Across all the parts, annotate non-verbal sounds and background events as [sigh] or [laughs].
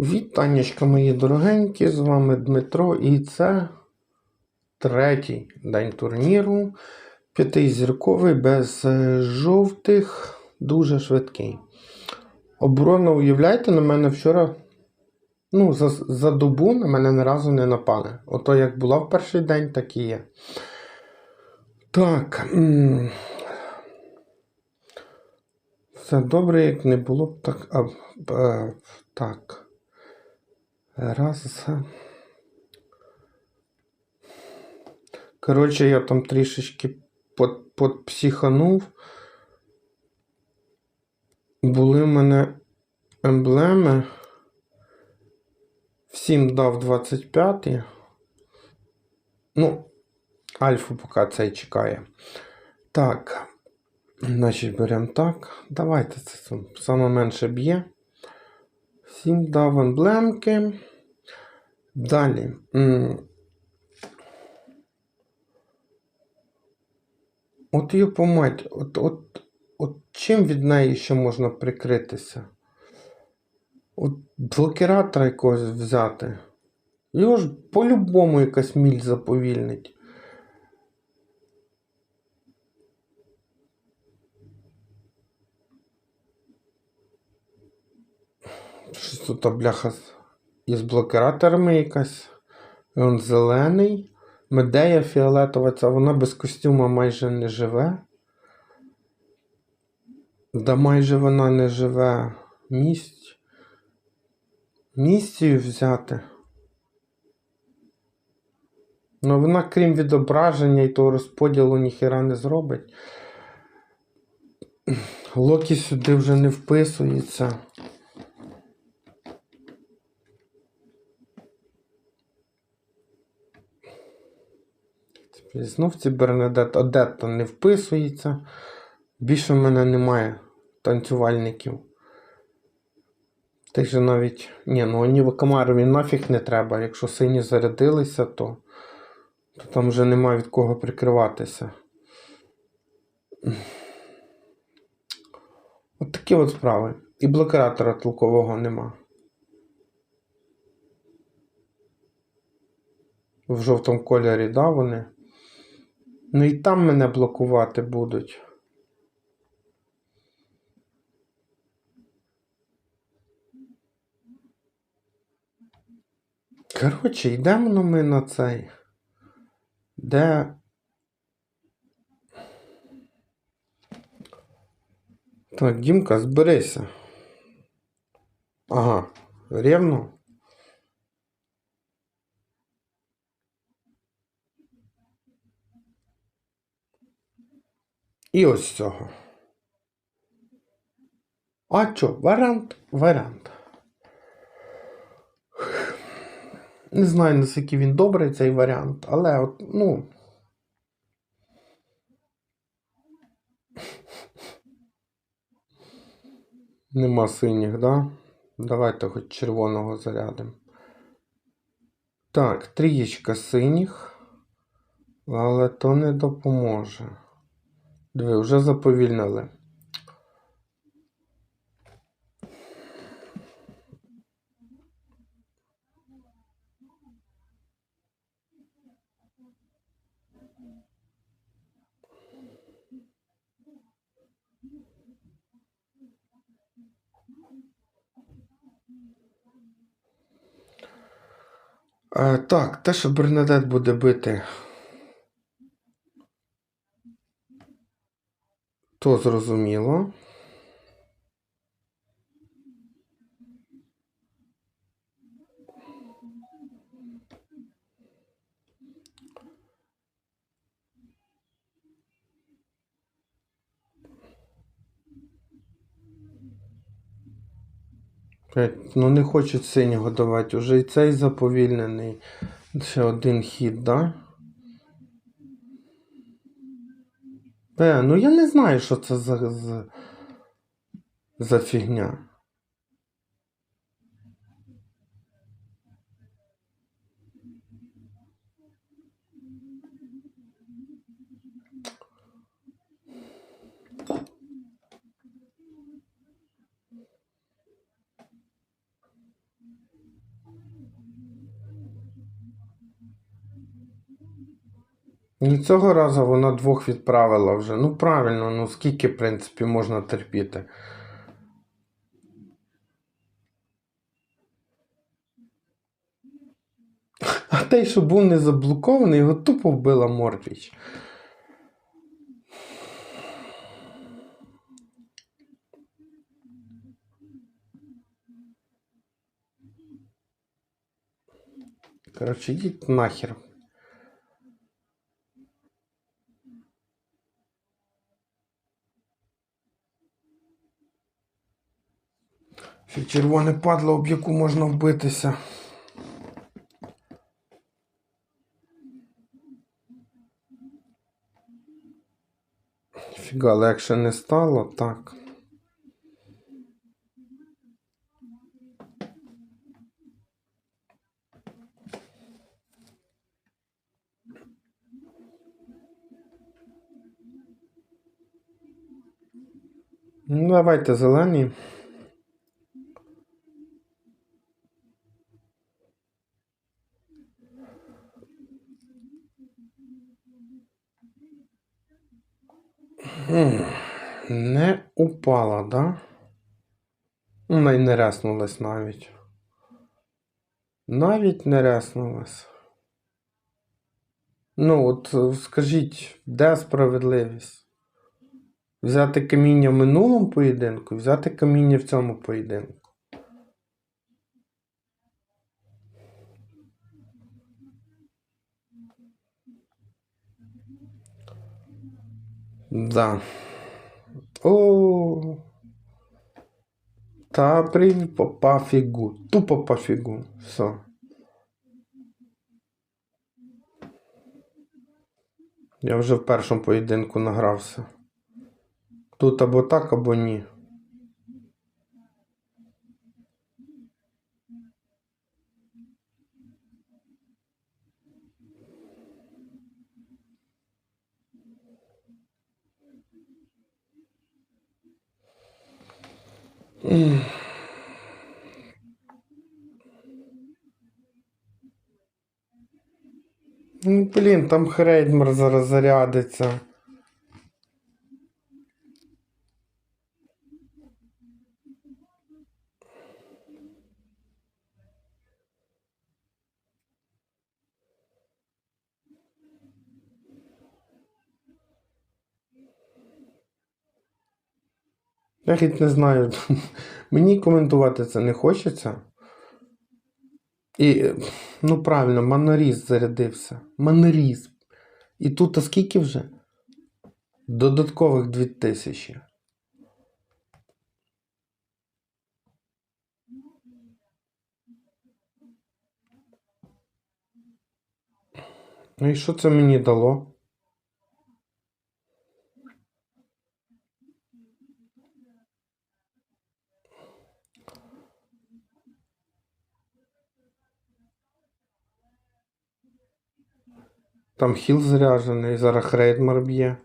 Вітаннячка, мої дорогенькі, з вами Дмитро, і це третій день турніру. П'ятизірковий без е, жовтих, дуже швидкий. Оборона, уявляєте, на мене вчора, ну, за, за добу на мене ні разу не напали. Ото як була в перший день, так і є. Так. Все добре, як не було б так. А, а, так. Раз. Коротше, я там трішечки под, подпсиханув. Були в мене емблеми. Всім дав 25. Ну, Альфу поки цей чекає. Так. Значить, беремо так. Давайте це сам- саме менше б'є. Всім дав емблемки. Далі. От її помать, от, от, от чим від неї ще можна прикритися? От блокіратора якогось взяти. Його ж по-любому якась міль заповільнить. Щось тут бляха із блокираторами якась. Він зелений. Медея фіолетова, ця вона без костюма майже не живе. Да майже вона не живе. Місць. Місцію взяти. Ну, вона, крім відображення і того розподілу, ніхіра не зробить. Локі сюди вже не вписується. Знов ці Бернадет Одетта не вписується. Більше в мене немає танцювальників. Тих же навіть. Ні, ну Аніва Камарові нафіг не треба. Якщо сині зарядилися, то, то там вже немає від кого прикриватися. От такі от справи. І блокиратора толкового нема. В жовтому кольорі, да, вони. Ну і там мене блокувати будуть. Коротше, йдемо ну ми на цей. Де. Так, Дімка, зберися. Ага, рівно. І ось цього. А що, варіант? Варіант. Не знаю, наскільки він добрий, цей варіант, але от, ну. Нема синіх, да? Давайте хоч червоного зарядимо. Так, трієчка синіх, але то не допоможе. Диви, вже заповільнили. Е, так, те, що Бернадет буде бити, то зрозуміло. Ну не хочуть синього давати, уже і цей заповільнений. Ще один хід, да? Е, ну я не знаю, що це за, за, за фігня. І цього разу вона двох відправила вже. Ну правильно, ну скільки, в принципі, можна терпіти. А той, що був не заблокований, його тупо вбила Морпіч. Коротше, йдіть нахер. Ще червоне падло, об яку можна вбитися. Фіга, легше не стало, так. Ну, давайте зелені. Не упала, да? Вона й не реснулась навіть. Навіть не реснулась. Ну, от скажіть, де справедливість? Взяти каміння в минулому поєдинку, взяти каміння в цьому поєдинку. Да. О. Та при по пофігу. Тупо пафігу. Все. Я вже в першому поєдинку награвся. Тут або так, або ні. Ну, блін, там Хрейдмер зараз зарядиться. Я геть не знаю. [laughs] Мені коментувати це не хочеться. І, ну правильно, маноріз зарядився. Маноріз. І тут а скільки вже? Додаткових 2000. Ну і що це мені дало? Там хіл заряджений, зараз Хрейдмар б'є.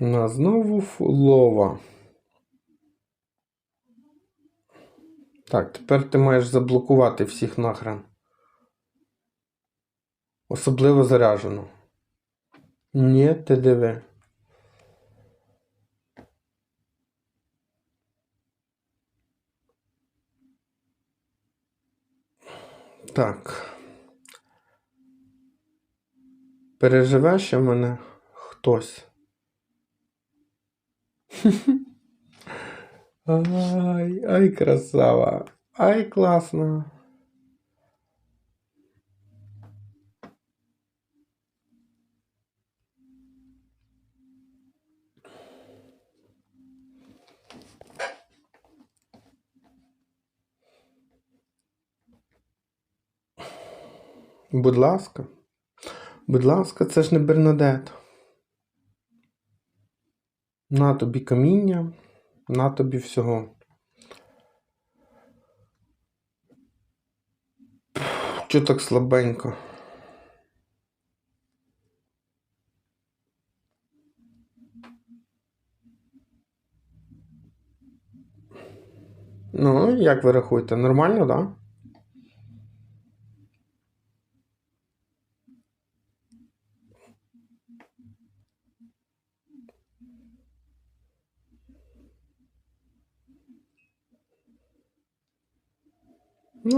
На знову фулова. Так, тепер ти маєш заблокувати всіх нахрен. Особливо заряджену. Ні, диви. Так. Переживе ще мене хтось. Ай, ай, красава. Ай, класно. Будь ласка. Будь ласка, це ж не Бернадет. На тобі каміння, на тобі всього. Чого так слабенько? Ну, як ви рахуєте? Нормально, так? Да?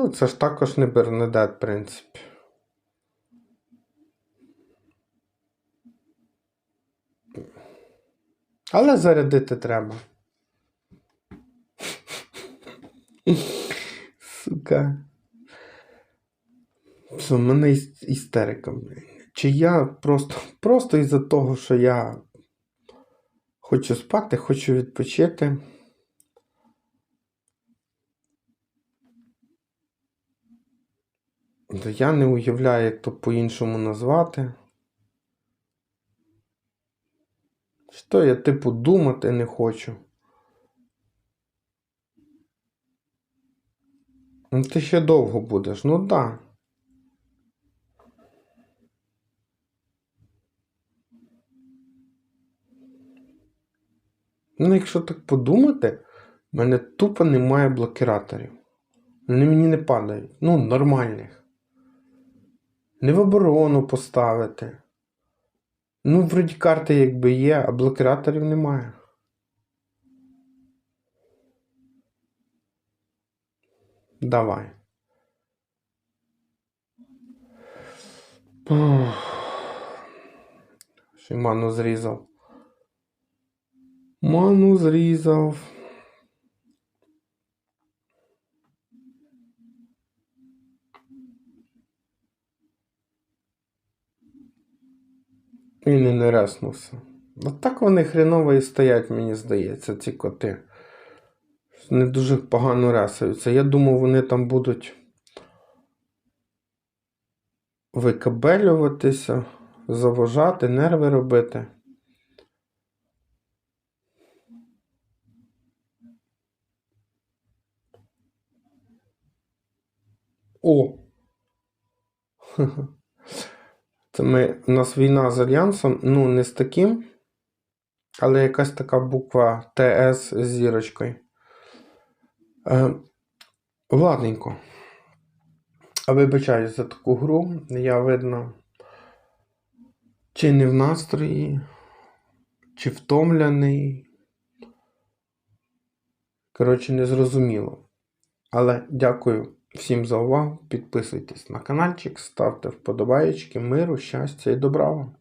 Ну, це ж також не Бернадет, в принципі. Але зарядити треба. Сука. В мене іс- істерика, блін. Чи я просто, просто із-за того, що я хочу спати, хочу відпочити. То я не уявляю, як то по-іншому назвати. Що я, типу, думати не хочу. Ну, ти ще довго будеш, ну да. Ну, якщо так подумати, в мене тупо немає блокіраторів. Вони мені не падають. Ну, нормальних. Не в оборону поставити. Ну, вроді карти якби є, а блокіраторів немає. Давай. Ще ману зрізав. Ману зрізав. Він і не реснувся. От так вони хреново і стоять, мені здається, ці коти. Не дуже погано ресаються. Я думав, вони там будуть викабелюватися, заважати, нерви робити. О! [laughs] Це ми, у нас війна з Альянсом, ну, не з таким, але якась така буква ТС з зірочкою. Е, ладненько. А вибачаюсь за таку гру. Я видно, чи не в настрої, чи втомлений. Коротше, незрозуміло. Але дякую всім за увагу. Підписуйтесь на каналчик, ставте вподобаєчки, миру, щастя і добра вам.